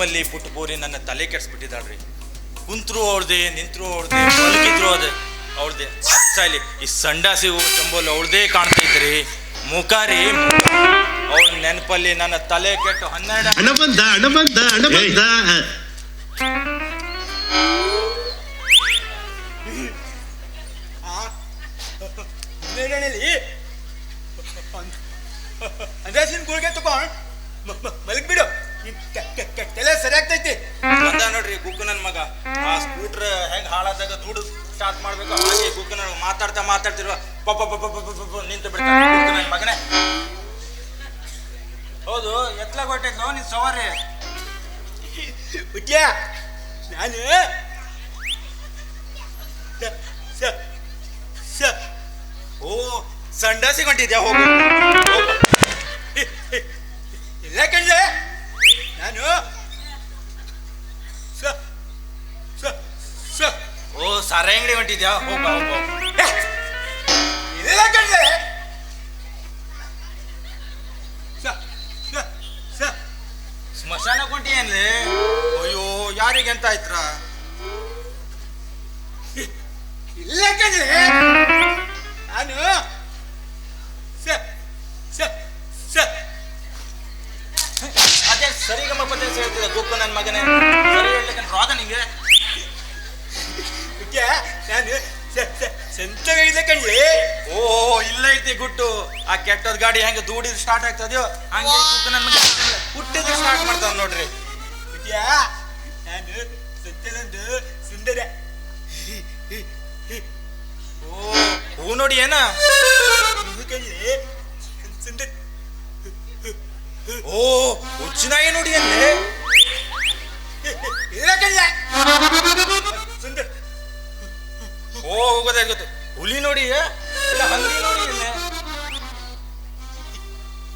ಮಲ್ಲಿ ಪುಟ್ಟಪೋರಿ ನನ್ನ ತಲೆ ಕೆಡ್ಸ್ಬಿಟ್ಟಿದ್ದಾಳ್ರಿ. ಕುಂತ್ರು ಅವ್ರದೇ ನಿಂತರು ಅವ್ರದೇ ಮಲಗಿದ್ರು ಅದೇ ಅವಳ್ದೆ. ಸಾಯ್ಲಿ ಈ ಸಂಡಾಸಿ ಚಂಬೋಲ್ ಅವಳ್ದೇ ಕಾಣ್ತಾ ಇದ್ರಿ. ಮುಖಾರಿ ಅವ್ರ ನೆನಪಲ್ಲಿ ನನ್ನ ತಲೆ ಕೆಟ್ಟು ಹನ್ನೆರಡು ಮಾಡ್ಬೇಕು ಹಾಗೆ ಗುಗ್ಗನ ಮಾತಾಡ್ತಾ ಮಾತಾಡ್ತಿರುವ ಪಪ್ಪ ಪಪ್ಪ ಪಪ್ಪ ಪಪ್ಪ ನಿಂತು ಬಿಡ್ತಾನೆ. ಮಗನೇ. ಹೌದು ಎತ್ಲಾಗ ಹೊಟ್ಟೈತೆ ನೀನ್ ಸವಾರಿ. ಹುಟ್ಟ್ಯಾ ನಾನು? ಓ ಸಂಡಾಸಿ ಹೊಂಟಿದ್ಯಾ ಹೋಗು. ಸಾರೆ ಅಂಗಡಿ ಹೊಂಟಿದ್ಯಾ? ಹೋಗ ಇಲ್ಲ ಕಣ್ಲೆ? ಸ್ಮಶಾನ ಏನ್ಲಿ? ಅಯ್ಯೋ, ಯಾರಿಗೆ ಅಂತ ಆಯ್ತ್ರ? ಇಲ್ಲ ಕಣ್ಲೆ? ನಾನು? ಅದೇ ಸರಿಗಮ್ಮ ಪದ್ಯ ಹೇಳ್ತಿದ್ದೆ ಗುಗ್ಗು ನನ್ನ ಮಗನೇ. ಸರಿ ಹೇಳ್ಲಿಕ್ಕೆ ರಾಗ ನಿಂಗೆ? ನಾನು ಸ ಸ ಸಂತಗಳಿದೆ ಕಣ್ಲೆ ಓ ಇಲ್ಲ ಐತಿ ಗುಟ್ಟು. ಆ ಕೆಟ್ಟದ ಗಾಡಿ ಹೆಂಗೆ ದೂಡಿದ್ ಸ್ಟಾರ್ಟ್ ಆಗ್ತದ್ಯೋ, ಹಂಗೆ ಗುಟ್ಟು ನನ್ನ ಹುಟ್ಟಿದ್ರೆ ಸ್ಟಾರ್ಟ್ ಮಾಡ್ತಾವ ನೋಡ್ರಿ. ಹುಟ್ಟ್ಯಾ ನಾನು ಸತ್ಯನೊಂದು ಸುಂದರ. ಓ, ಹೂ ನೋಡಿ ಏನ? ಕಣ್ಲೆ ಸುಂದರ. ಓ ಹುಚ್ಚಿನಾಯಿ ನೋಡಿ ಅಲ್ಲೇ ಓ ಹೋಗೋದೇ ಗೊತ್ತು ಹುಲಿ ನೋಡಿ ಇಲ್ಲ ಹಂದಿ ನೋಡಿ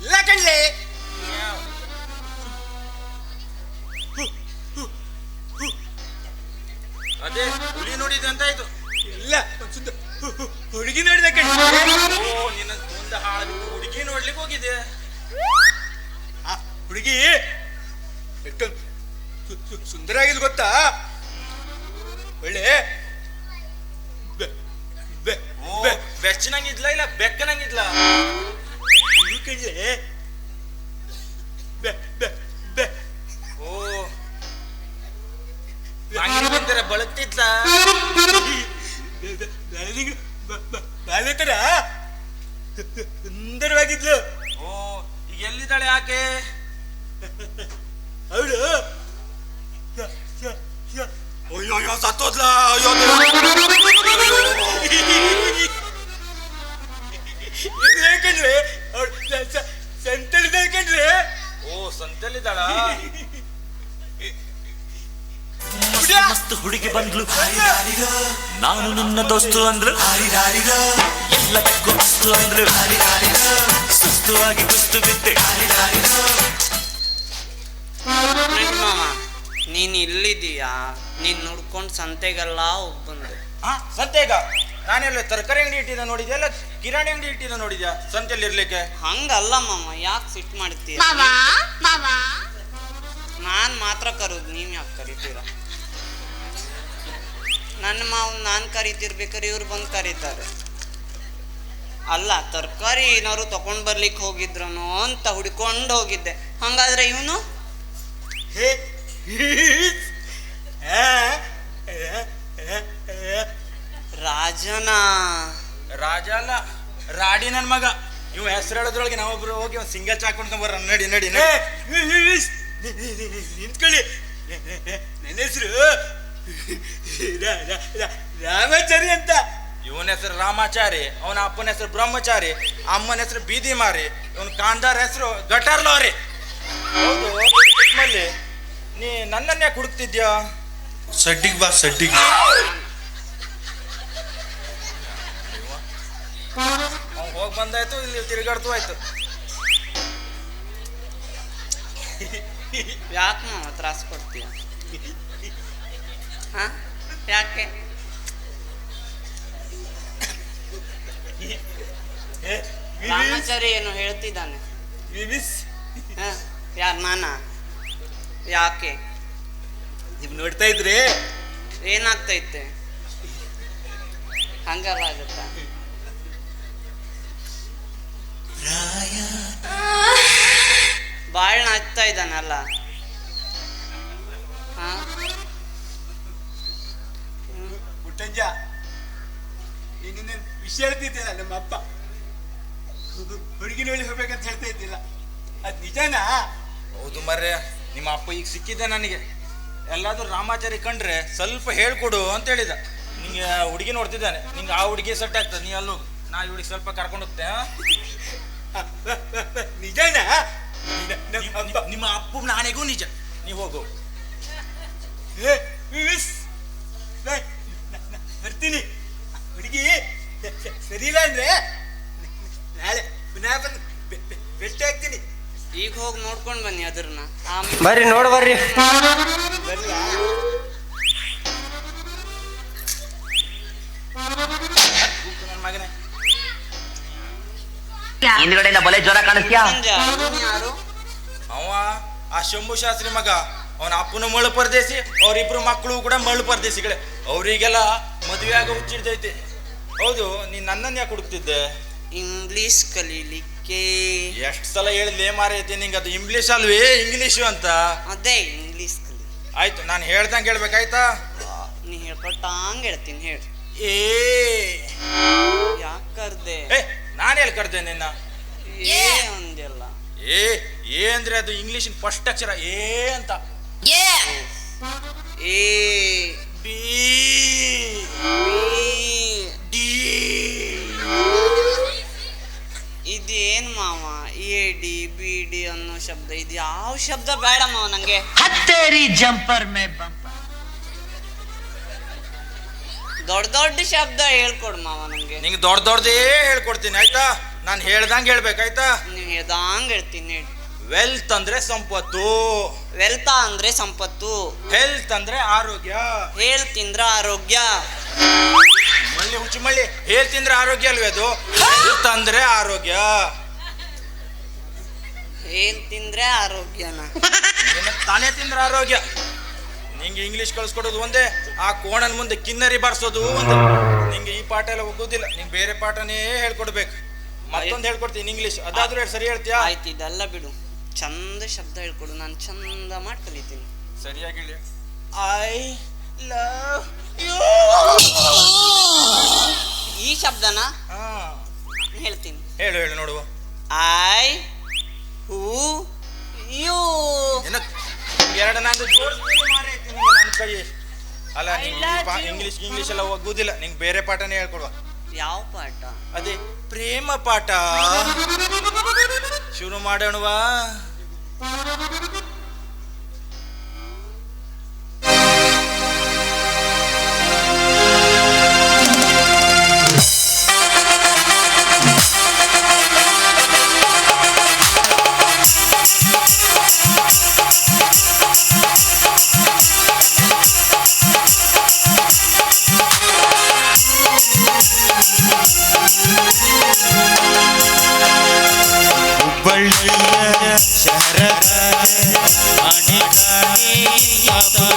ಇಲ್ಲೇ ಕಣ್ಲೆ. ಅದೇ ಹುಲಿ ನೋಡಿದೆ ಅಂತ ಆಯ್ತು. ಇಲ್ಲ ಸುಂದರ ಹುಡುಗಿ ನೋಡಿದೆ ಕಣ್ಲೆ ನಿನ್ನ ಮುಂದೆ ಹಾಳು ಹುಡುಗಿ ನೋಡ್ಲಿಕ್ಕೆ ಹೋಗಿದೆ ಹುಡುಗಿ, ಎಷ್ಟೊಂದು ಸುಂದರ ಆಗಿದ್ ಗೊತ್ತಾ? ಒಳ್ಳೆ ಬೆಚ್ಚನಂಗಿದ್ಲ ಇಲ್ಲ ಬೆಕ್ಕನಂಗಿದ್ಲ? ಓ. ಬಳಕ್ತಿದ್ಲ ಸುಂದರವಾಗಿದ್ಲು. ಓ ಈಗ ಎಲ್ಲಿದ್ದಾಳೆ ಯಾಕೆ ಅವಳು. ಅಯ್ಯೋ ಅಯ್ಯೋ ಸತ್ತೋದ್ಲ. ಅಯ್ಯೋ ಯಾಕಂದ್ರೆ ಅವಳು ಸಂತಳಿದ ಕಣ್ರೆ ಓ ಸಂತೆಲ್ಲಿದ್ದಾಳ ಮಸ್ತ್ ಮಸ್ತ್ ಹುಡುಗಿ ಬಂದ್ಲು. ನಾನು ನನ್ನ ದೋಸ್ತು ಅಂದ್ರು ಎಲ್ಲದಕ್ಕೂ ಅಸ್ತು ಅಂದ್ರು ಸುಸ್ತು ಆಗಿ ಕುಸ್ತು ಬಿದ್ದೆ. ಮಾಮ ನೀನ್ ಇಲ್ಲಿದೀಯಾ ನೀನ್ ನೋಡ್ಕೊಂಡ್ ಸಂತೆಗೆಲ್ಲ ಒಬ್ಬ ಬಂದೆ. ಹಾ ಸಂತೆಗ? ನಾನೆಲ್ಲ ತರಕಾರಿ ಅಂಗಡಿ ಇಟ್ಟಿದ್ದ ನೋಡಿದ್ಯಾ ಎಲ್ಲ ಕಿರಾಣಿ ಅಂಗಡಿ ಇಟ್ಟಿದ್ದ ನೋಡಿದ್ಯಾ ಸಂತೆಯಲ್ಲಿ ಇರ್ಲಿಕ್ಕೆ ಹಂಗಲ್ಲ ಮಾಮ ಯಾಕೆ ಸಿಟ್ ಮಾಡ್ತೀಯ ಮಾವಾ ಮಾವಾ ನಾನ್ ಮಾತ್ರ ಕರೋದು ನೀವ್ ಯಾಕೆ ಕರಿತೀರ ನನ್ನ ಮಾವ ನಾನ್ ಕರಿತಿರ್ಬೇಕಾರೆ ಇವ್ರು ಬಂದು ಕರೀತಾರೆ ಅಲ್ಲ ತರಕಾರಿ ಏನಾದ್ರು ತಗೊಂಡ್ ಬರ್ಲಿಕ್ಕೆ ಹೋಗಿದ್ರನೋ ಅಂತ ಹುಡ್ಕೊಂಡು ಹೋಗಿದ್ದೆ ಹಂಗಾದ್ರೆ ಇವನು ಹೇ ರಾಜನ. ರಾಜ ಅಲ್ಲ ರಾಡಿ ನನ್ ಮಗ. ಇವ್ ಹೆಸರು ಹೇಳೋದ್ರೊಳಗೆ ನಾವೊಬ್ರು ಹೋಗಿ ಒಂದು ಸಿಂಗಲ್ ಚಾಕೊಂಡ್ಕೊಂಡ್ ಬರ ನಡಿ ನಡಿ ನಿಂತ್ಕೊಳ್ಳಿ. ನನ್ನ ಹೆಸರು? ರಾಮಾಚಾರಿ ಅಂತ. ಇವನ ಹೆಸರು ರಾಮಾಚಾರಿ ಅವನ ಅಪ್ಪನ ಹೆಸರು ಬ್ರಹ್ಮಚಾರಿ ಅಮ್ಮನ ಹೆಸರು ಬೀದಿ ಮಾರಿ ಇವನ್ ಕಾಂದಾರ ಹೆಸರು ಗಟಾರ್ ಲಾರಿ ಹೌದು ನೀ ನನ್ನನ್ನೇ ಕುಡುಕ್ತಿದ್ಯಾ? ಹುಡುಕ್ತಿದ್ಯಾ ಸಡ್ಡಿಗ್ ಬಾ ಸಡ್ಡಿಗ್. ಅವ್ನು ಹೋಗಿ ಬಂದಾಯ್ತು ಇಲ್ಲಿ ತಿರುಗಾಡ್ತು ಆಯ್ತು ಯಾಕೆ ಮಾವ ತ್ರಾಸ ಕೊಡ್ತೀಯ? ಹಾ? ಯಾಕೆ? ರಾಮಾಚಾರಿ ಏನು ಹೇಳ್ತಿದ್ದಾನೆ? ಹಾ? ಯಾರ್ ನಾನ ಯಾಕೆ? ನೀವು ನೋಡ್ತಾ ಇದ್ರಿ? ಏನಾಗ್ತೈತೆ ಹಂಗಲ್ಲ ಆಗುತ್ತಾ? ಬಾಳ್ ನಾಚ್ತಾ ಇದ್ದಾನಲ್ಲ. ಪುಟ್ಟಂಜ ನೀನು ವಿಷಯ ಹೇಳ್ತಿದ್ದಿಲ್ಲ ನಮ್ಮ ಅಪ್ಪ ಹುಡುಗಿನ ಹೇಳಿ ಹೋಗ್ಬೇಕಂತ ಹೇಳ್ತಾ ಇದ್ದಿಲ್ಲ ಅದ್ ನಿಜನಾ? ಹೌದು ಮರ್ರೆ ನಿಮ್ಮ ಅಪ್ಪ ಈಗ ಸಿಕ್ಕಿದ್ದೆ ನನಗೆ. ಎಲ್ಲಾದ್ರೂ ರಾಮಾಚಾರಿ ಕಂಡ್ರೆ ಸ್ವಲ್ಪ ಹೇಳ್ಕೊಡು ಅಂತ ಹೇಳಿದ. ನಿಂಗೆ ಹುಡುಗಿ ನೋಡ್ತಿದ್ದಾನೆ. ನಿಂಗೆ ಆ ಹುಡುಗಿ ಸೆಟ್ ಆಗ್ತದೆ ನೀ ಅಲ್ಲೋಗಿ. ನಾ ಈ ಹುಡುಗಿ ಸ್ವಲ್ಪ ಕರ್ಕೊಂಡು ಹೋಗ್ತೆ ಆ? ನಿಜನಾ? ನಮ್ಮ ಅಪ್ಪ ನಾನೆಗೂ ನಿಜ. ನೀವು ಹೋಗು. ಬರ್ತೀನಿ. ಹುಡುಗಿ ಸ- ಸ- ಸರಿ ಇಲ್ಲ ಅಂದ್ರೆ ನಾಳೆ ಪುನಃ ಬಂದು ಬೆ- ಬೆ- ಭೇಟಿ ಆಗ್ತೀನಿ. ಈಗ ಹೋಗಿ ನೋಡ್ಕೊಂಡ್ ಬನ್ನಿ ಅದ್ರನ್ನ. ಆಮೇಲೆ ಬರ್ರಿ ನೋಡ್ ಬರ್ರಿ. ಹಿಂದ್ಗಡೆಯಿಂದ ಬಲೆ ಜ್ವರ ಕಾಣಿಸ್ತ್ಯಾ? ಯಾರು? ಅವ ಆ ಶಂಭು ಶಾಸ್ತ್ರಿ ಮಗ. ಅವನ ಅಪ್ಪನ ಮಳ್ಳು ಪರದೇಶಿ ಅವ್ರಿಬ್ರು ಮಕ್ಕಳು ಕೂಡ ಮಳ್ಳು ಪರದೇಶಿಗಳೇ. ಅವರಿಗೆಲ್ಲ ಮದುವೆ ಆಗ ಹುಚ್ಚಿಡ್ದೈತಿ ಹೌದು ನೀನ್ ನನ್ನನ್ನ ಯಾಕೆ ಹುಡುಕ್ತಿದ್ದೆ? ಇಂಗ್ಲಿಷ್ ಕಲೀಲಿಕ್ಕೆ. ಎಷ್ಟು ಸಲ ಹೇಳಿದ್ಲೆ ಮಾರೈತಿ ನಿಂಗೆ ಅದು ಇಂಗ್ಲಿಷ್ ಅಲ್ವೇ ಇಂಗ್ಲಿಷ್ ಅಂತ? ಅದೇ ಇಂಗ್ಲಿಷ್ ಕಲಿ. ಆಯ್ತು ನಾನು ಹೇಳ್ದಂಗೆ ಹೇಳ್ಬೇಕಾಯ್ತಾ? ನೀ ಹೇಳ್ಕೊಟ್ಟಂಗ್ ಹೇಳ್ತೀನಿ ಹೇಳಿ. ಏ. ಯಾಕೆ ಕರ್ದೆ? ಏ ನಾನು ಹೇಳಿ ಕರ್ದೆ ನಿನ್ನ? ಏ. ಅಂದಿಲ್ಲ ಏ ಏ ಅಂದ್ರೆ ಅದು ಇಂಗ್ಲೀಷಿನ ಫಸ್ಟ್ ಅಕ್ಷರ ಏ ಅಂತ. ಏ. ಬಿ. ಬಿ. ಡಿ. ಇದೇನ್ ಮಾವ? ಎ ಡಿ ಬಿ ಡಿ ಅನ್ನೋ ಶಬ್ದ. ಇದು ಯಾವ ಶಬ್ದ? ಬೇಡ ಮಾವ ನಂಗೆ. ಹತ್ತೇರಿ ಜಂಪರ್ ಮೇ ಬಂಪರ್ ದೊಡ್ಡ ದೊಡ್ಡ ಶಬ್ದ ಹೇಳ್ಕೊಡ್ ಮಾವ ನಂಗೆ ನಿಂಗೆ ದೊಡ್ಡ ದೊಡ್ಡದೇ ಹೇಳ್ಕೊಡ್ತೀನಿ ಆಯ್ತಾ? ನಾನು ಹೇಳ್ದಂಗೆ ಹೇಳ್ಬೇಕಾಯ್ತಾ ನೀವ್ ಹೇಳ್ದಂಗೆ ಹೇಳ್ತೀನಿ ಹೇಳಿ. ವೆಲ್ತ್ ಅಂದ್ರೆ ಸಂಪತ್ತು. ವೆಲ್ತ ಅಂದ್ರೆ ಸಂಪತ್ತು. ಹೆಲ್ತ್ ಅಂದ್ರೆ ಆರೋಗ್ಯ. ಹೇಳ್ ತಿಂದ್ರ ಆರೋಗ್ಯ. ಮಳ್ಳಿ ಹುಚ್ಚಿ ಮಳ್ಳಿ ಹೆಲ್ತ್ ಅಂದ್ರೆ ಆರೋಗ್ಯ ಅಲ್ವೇ ಅದು? ಹೆಲ್ತ್ ಅಂದ್ರೆ ಆರೋಗ್ಯ. ಹೇಳ್ ತಿಂದ್ರೆ ಆರೋಗ್ಯನ. ನಿನ್ನ ತಾನೇ ತಿಂದ್ರೆ ಆರೋಗ್ಯ. ನಿಂಗೆ ಇಂಗ್ಲಿಷ್ ಕಳ್ಸ್ಕೊಡೋದು ಒಂದೇ ಆ ಕೋಣನ ಮುಂದೆ ಕಿನ್ನರಿ ಬಾರಿಸೋದು ಒಂದೇ. ನಿಂಗೆ ಈ ಪಾಠ ಎಲ್ಲ ಒಗ್ಗೋದಿಲ್ಲ. ನಿಂಗೆ ಬೇರೆ ಪಾಠನೇ ಹೇಳ್ಕೊಡ್ಬೇಕು. ಮತ್ತೊಂದು ಹೇಳ್ಕೊಡ್ತೀನಿ ಇಂಗ್ಲಿಷ್ ಅದಾದ್ರೂ ಹೇಳಿ ಸರಿ ಹೇಳ್ತೀಯಾ? ಆಯ್ತು ಇದೆಲ್ಲ ಬಿಡು. ಚಂದ ಶಬ್ದ ಹೇಳ್ಕೊಡು. ನಾನು ಚಂದ ಮಾಡಿ ಕಲಿತೀನಿ. ಸರಿಯಾಗಿ ಹೇಳಿ. ಐ ಲವ್ ಯು ಈ ಶಬ್ದನ ಹಾ. ಹೇಳ್ತೀನಿ. ಹೇಳು ಹೇಳು ನೋಡುವ ಐ ಹೂ ಯು ಏನ ಎರಡು ನಾನು ಜೋಡಿಸ್ತೀನಿ ಕೈ. ಅಲ್ಲ ಇಂಗ್ಲಿಷ್ ಇಂಗ್ಲಿಷ್ ಎಲ್ಲ ಒಗ್ಗುದಿಲ್ಲ ನಿಂಗೆ ಬೇರೆ ಪಾಠನೇ ಹೇಳ್ಕೊಡುವ. ಯಾವ ಪಾಠ? ಅದೇ ಪ್ರೇಮ ಪಾಠ. ಶುರು ಮಾಡೋಣವಾ?